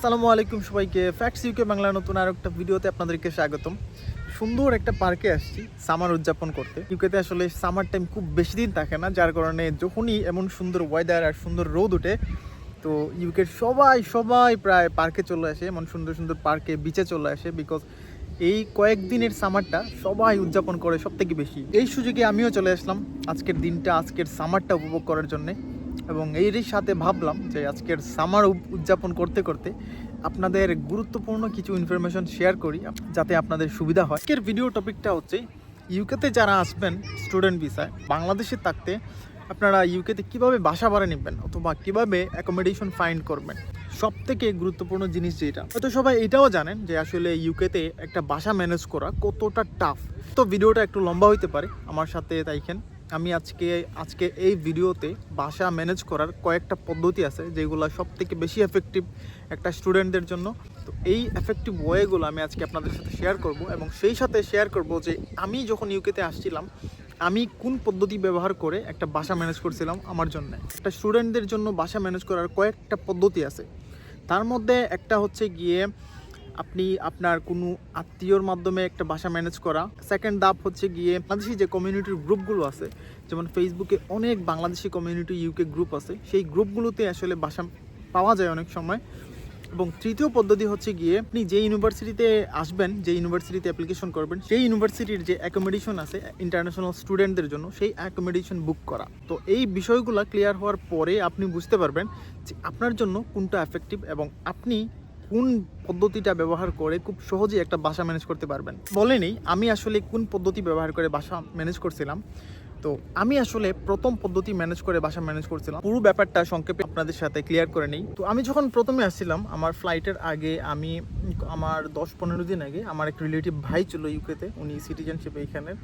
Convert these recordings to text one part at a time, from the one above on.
আসসালামু আলাইকুম সবাইকে। ফ্যাক্টস ইউকে বাংলা নতুন আর একটা ভিডিওতে আপনাদেরকে স্বাগতম। সুন্দর একটা পার্কে আসছি সামার উদযাপন করতে। ইউকেতে আসলে সামার টাইম খুব বেশি দিন থাকে না, যার কারণে যখনই এমন সুন্দর ওয়েদার আর সুন্দর রোদ ওঠে, তো ইউকের সবাই সবাই প্রায় পার্কে চলে আসে, এমন সুন্দর সুন্দর পার্কে বিচে চলে আসে বিকজ এই কয়েকদিনের সামারটা সবাই উদযাপন করে সব থেকে বেশি। এই সুযোগে আমিও চলে আসলাম। আজকের দিনটা, আজকের সামারটা উপভোগ করার জন্যে। এবং এরই সাথে ভাবলাম যে আজকের সামার উদযাপন করতে করতে আপনাদের গুরুত্বপূর্ণ কিছু ইনফরমেশন শেয়ার করি যাতে আপনাদের সুবিধা হয়। আজকের ভিডিও টপিকটা হচ্ছে ইউকেতে যারা আসবেন স্টুডেন্ট ভিসায় বাংলাদেশে থাকতে আপনারা ইউকেতে কীভাবে বাসা ভাড়া নেবেন অথবা কীভাবে অ্যাকোমোডেশন ফাইন্ড করবেন? সব থেকে গুরুত্বপূর্ণ জিনিস যেটা। হয়তো সবাই এটাও জানেন যে আসলে ইউকেতে একটা বাসা ম্যানেজ করা কতটা টাফ তো ভিডিওটা একটু লম্বা হইতে পারে, আমার সাথে তাইখেন আমি আজকে আজকে এই ভিডিওতে বাসা ম্যানেজ করার কয়েকটা পদ্ধতি আছে যেগুলো সব থেকে বেশি এফেক্টিভ একটা স্টুডেন্টদের জন্য। তো এই এফেক্টিভ ওয়েগুলো আমি আজকে আপনাদের সাথে শেয়ার করব এবং সেই সাথে শেয়ার করব যে আমি যখন ইউকেতে আসছিলাম, আমি কোন পদ্ধতি ব্যবহার করে একটা বাসা ম্যানেজ করছিলাম আমার জন্য। একটা স্টুডেন্টদের জন্য বাসা ম্যানেজ করার কয়েকটা পদ্ধতি আছে। তার মধ্যে একটা হচ্ছে গিয়ে আপনি আপনার কোনো আত্মীয়র মাধ্যমে একটা বাসা ম্যানেজ করা। সেকেন্ড ধাপ হচ্ছে গিয়ে বাংলাদেশি যে কমিউনিটির গ্রুপগুলো আছে, যেমন ফেসবুকে অনেক বাংলাদেশি কমিউনিটি ইউকে গ্রুপ আছে, সেই গ্রুপগুলোতে আসলে বাসা পাওয়া যায় অনেক সময়। এবং তৃতীয় পদ্ধতি হচ্ছে গিয়ে আপনি যে ইউনিভার্সিটিতে আসবেন, যে ইউনিভার্সিটিতে অ্যাপ্লিকেশন করবেন, সেই ইউনিভার্সিটির যে অ্যাকোমোডেশন আছে ইন্টারন্যাশনাল স্টুডেন্টদের জন্য, সেই অ্যাকোমোডেশন বুক করা। তো এই বিষয়গুলো ক্লিয়ার হওয়ার পরে আপনি বুঝতে পারবেন যে আপনার জন্য কোনটা এফেক্টিভ এবং আপনি কোন পদ্ধতিটা ব্যবহার করে খুব সহজেই একটা বাসা ম্যানেজ করতে পারবেন? বলেনি, আমি আসলে কোন পদ্ধতি ব্যবহার করে বাসা ম্যানেজ করছিলাম। তো আমি আসলে প্রথম পদ্ধতি ম্যানেজ করে বাসা ম্যানেজ করছিলাম। পুরো ব্যাপারটা সংক্ষেপে আপনাদের সাথে ক্লিয়ার করে নেই। তো আমি যখন প্রথমে আসছিলাম, আমার ফ্লাইটের আগে আমি আমার দশ পনেরো দিন আগে আমার এক রিলেটিভ ভাই ছিল ইউকেতে উনি সিটিজেনশিপ এইখানের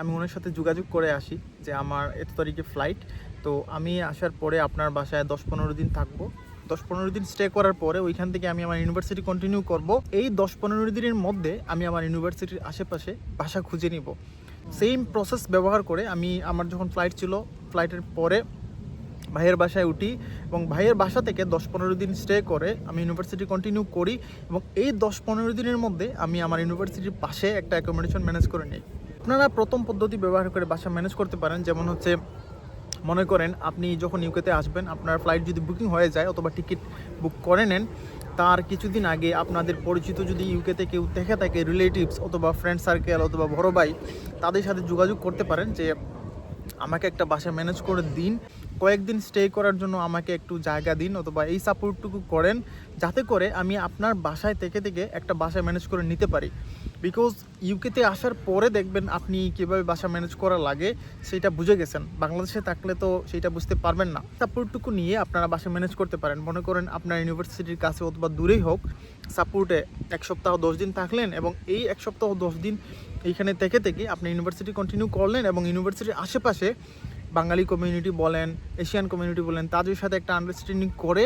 আমি ওনার সাথে যোগাযোগ করে আসি যে আমার এত তারিখে ফ্লাইট তো আমি আসার পরে আপনার বাসায় দশ পনেরো দিন থাকব। দশ পনেরো দিন স্টে করার পরে ওইখান থেকে আমি আমার ইউনিভার্সিটি কন্টিনিউ করব। এই দশ পনেরো দিনের মধ্যে আমি আমার ইউনিভার্সিটির আশেপাশে বাসা খুঁজে নিব। সেম প্রসেস ব্যবহার করে আমি আমার যখন ফ্লাইট ছিল ফ্লাইটের পরে ভাইয়ের বাসায় উঠি এবং ভাইয়ের বাসা থেকে দশ পনেরো দিন স্টে করে আমি ইউনিভার্সিটি কন্টিনিউ করি এবং এই দশ পনেরো দিনের মধ্যে আমি আমার ইউনিভার্সিটির পাশে একটা অ্যাকোমোডেশন ম্যানেজ করে নিই। আপনারা প্রথম পদ্ধতি ব্যবহার করে বাসা ম্যানেজ করতে পারেন, যেমন হচ্ছে মনে করেন আপনি যখন ইউকেতে আসবেন, আপনার ফ্লাইট যদি বুকিং হয়ে যায় অথবা টিকিট বুক করে নেন, তার কিছুদিন আগে আপনাদের পরিচিত যদি ইউকেতে কেউ দেখে থাকে রিলেটিভস অথবা ফ্রেন্ড সার্কেল অথবা বড় ভাই, তাদের সাথে যোগাযোগ করতে পারেন যে, আমাকে একটা বাসা ম্যানেজ করে দিন। কয়েকদিন স্টে করার জন্য আমাকে একটু জায়গা দিন অথবা এই সাপোর্টটুকু করেন, যাতে করে আমি আপনার বাসায় থেকে থেকে একটা বাসা ম্যানেজ করে নিতে পারি। বিকজ ইউকেতে আসার পরে দেখবেন আপনি কীভাবে বাসা ম্যানেজ করা লাগে, সেটা বুঝে গেছেন। বাংলাদেশে থাকলে তো সেটা বুঝতে পারবেন না। সাপোর্টটুকু নিয়ে আপনারা বাসা ম্যানেজ করতে পারেন। মনে করেন আপনার ইউনিভার্সিটির কাছে অথবা দূরেই হোক সাপোর্টে এক সপ্তাহ দশ দিন থাকলেন এবং এই এক সপ্তাহ দশ দিন এইখানে থেকে থেকে আপনি ইউনিভার্সিটি কন্টিনিউ করলেন এবং ইউনিভার্সিটির আশেপাশে বাঙালি কমিউনিটি বলেন এশিয়ান কমিউনিটি বলেন, তাদের সাথে একটা আন্ডারস্ট্যান্ডিং করে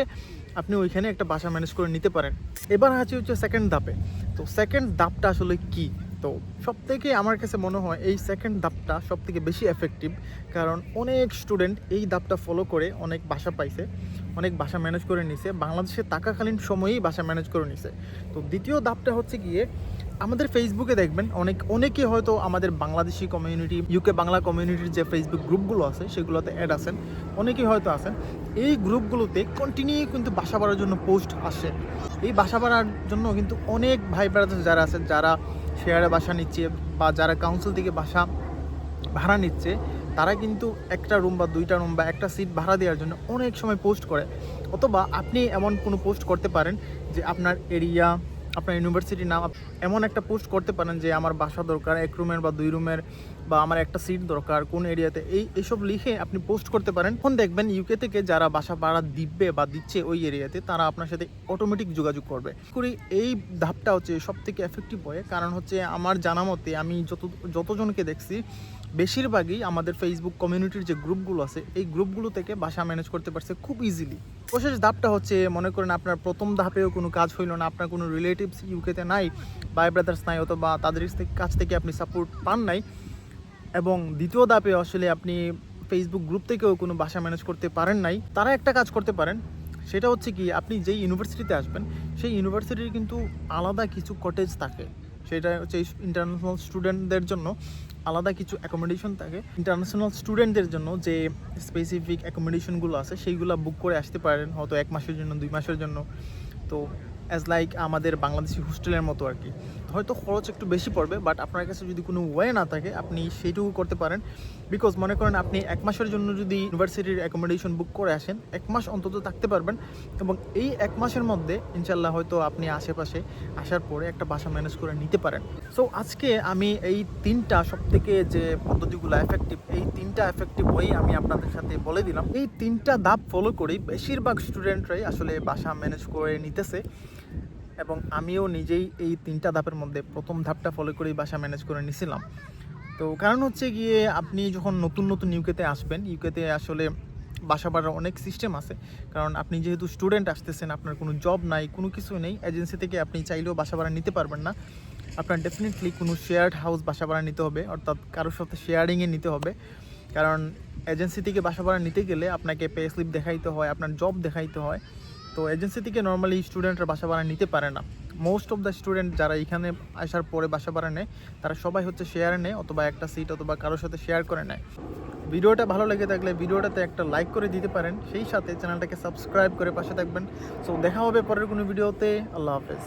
আপনি ওইখানে একটা বাসা ম্যানেজ করে নিতে পারেন। এবার আছে হচ্ছে সেকেন্ড ধাপে। তো সেকেন্ড ধাপটা আসলে কি? তো সব থেকে আমার কাছে মনে হয় এই সেকেন্ড ধাপটা সব থেকে বেশি এফেক্টিভ কারণ অনেক স্টুডেন্ট এই ধাপটা ফলো করে অনেক বাসা পাইছে, অনেক বাসা ম্যানেজ করে নিছে, বাংলাদেশে থাকাকালীন সময়েই বাসা ম্যানেজ করে নিছে। তো দ্বিতীয় ধাপটা হচ্ছে গিয়ে আমাদের ফেসবুকে দেখবেন, অনেক, অনেকে হয়তো আমাদের বাংলাদেশি কমিউনিটি ইউকে বাংলা কমিউনিটির যে ফেসবুক গ্রুপগুলো আছে, সেগুলোতে অ্যাড আছেন, অনেকেই হয়তো আছেন। এই গ্রুপগুলোতে কন্টিনিউ কিন্তু বাসা বাড়ার জন্য পোস্ট আসে। এই বাসা বাড়ার জন্য কিন্তু অনেক ভাই ব্রাদার যারা আছেন, যারা শেয়ারে বাসা নিচ্ছে বা যারা কাউন্সিল থেকে বাসা ভাড়া নিচ্ছে, তারা কিন্তু একটা রুম বা দুইটা রুম বা একটা সিট ভাড়া দেওয়ার জন্য অনেক সময় পোস্ট করে। অথবা আপনি এমন কোনো পোস্ট করতে পারেন যে আপনার এরিয়া আপনার ইউনিভার্সিটির নাম এমন একটা পোস্ট করতে পারেন যে আমার বাসা দরকার, এক রুমের বা দুই রুমের বা আমার একটা সিট দরকার, কোন এরিয়াতে এই এইসব লিখে আপনি পোস্ট করতে পারেন। তখন দেখবেন ইউকে থেকে যারা বাসা ভাড়া দিবে বা দিচ্ছে ওই এরিয়াতে তারা আপনার সাথে অটোমেটিক যোগাযোগ করবে। করি এই ধাপটা হচ্ছে সব থেকে এফেক্টিভ হয় কারণ হচ্ছে আমার জানা মতে আমি যত যতজনকে দেখছি বেশিরভাগই আমাদের ফেসবুক কমিউনিটির যে গ্রুপগুলো আছে, এই গ্রুপগুলো থেকে বাসা ম্যানেজ করতে পারছে খুব ইজিলি বিশেষ ধাপটা হচ্ছে, মনে করেন আপনার প্রথম ধাপেও কোনো কাজ হইল না, আপনার কোনো রিলেটিভস ইউকেতে নাই বাই ব্রাদার্স নাই, অথবা তাদের কাছ থেকে আপনি সাপোর্ট পান নাই। এবং দ্বিতীয় ধাপে আসলে আপনি ফেসবুক গ্রুপ থেকেও কোনো বাসা ম্যানেজ করতে পারেন নাই। তারা একটা কাজ করতে পারেন, সেটা হচ্ছে কি, আপনি যেই ইউনিভার্সিটিতে আসবেন, সেই ইউনিভার্সিটির কিন্তু আলাদা কিছু কটেজ থাকে। সেটা হচ্ছে ইন্টারন্যাশনাল স্টুডেন্টদের জন্য আলাদা কিছু অ্যাকোমোডেশন থাকে। ইন্টারন্যাশনাল স্টুডেন্টদের জন্য যে স্পেসিফিক অ্যাকোমোডেশনগুলো আছে, সেইগুলো বুক করে আসতে পারেন, হয়তো এক মাসের জন্য, দুই মাসের জন্য। তো অ্যাজ লাইক আমাদের বাংলাদেশি হোস্টেলের মতো আর কি। হয়তো খরচ একটু বেশি পড়বে বাট আপনার কাছে যদি কোনো ওয়ে না থাকে, আপনি সেইটুকু করতে পারেন। বিকজ মনে করেন আপনি এক মাসের জন্য যদি ইউনিভার্সিটির অ্যাকোমোডেশন বুক করে আসেন, এক মাস অন্তত থাকতে পারবেন। এবং এই এক মাসের মধ্যে ইনশাল্লাহ হয়তো আপনি আশেপাশে আসার পরে একটা বাসা ম্যানেজ করে নিতে পারেন। সো আজকে আমি এই তিনটা সব থেকে যে পদ্ধতিগুলো এফেক্টিভ এই তিনটা এফেক্টিভ ওয়েই আমি আপনাদের সাথে বলে দিলাম। এই তিনটা ধাপ ফলো করেই বেশিরভাগ স্টুডেন্টরাই আসলে বাসা ম্যানেজ করে নিতেছে এবং আমিও নিজেই এই তিনটা ধাপের মধ্যে প্রথম ধাপটা ফলো করেই বাসা ম্যানেজ করে নিছিলাম। তো কারণ হচ্ছে গিয়ে আপনি যখন নতুন নতুন ইউকেতে আসবেন ইউকেতে আসলে বাসা বাড়ার অনেক সিস্টেম আছে। কারণ আপনি যেহেতু স্টুডেন্ট আসতেছেন, আপনার কোনো জব নাই, কোনো কিছু নেই এজেন্সি থেকে আপনি চাইলেও বাসা ভাড়া নিতে পারবেন না। আপনার ডেফিনেটলি কোনো শেয়ার্ড হাউস বাসা ভাড়া নিতে হবে, অর্থাৎ কারোর সাথে শেয়ারিংয়ে নিতে হবে। কারণ এজেন্সি থেকে বাসা ভাড়া নিতে গেলে আপনাকে পে স্লিপ দেখাইতে হয়, আপনার জব দেখাইতে হয়। তো এজেন্সি থেকে নর্মালি স্টুডেন্টরা বাসা ভাড়া নিতে পারে না। মোস্ট অফ দ্য স্টুডেন্ট যারা এখানে আসার পরে বাসা ভাড়া নেয়, তারা সবাই হচ্ছে শেয়ার নেয় অথবা একটা সিট অথবা কারোর সাথে শেয়ার করে নেয়। ভিডিওটা ভালো লেগে থাকলে ভিডিওটাতে একটা লাইক করে দিতে পারেন, সেই সাথে চ্যানেলটাকে সাবস্ক্রাইব করে পাশে থাকবেন। সো দেখা হবে পরের কোনো ভিডিওতে আল্লাহ হাফেজ।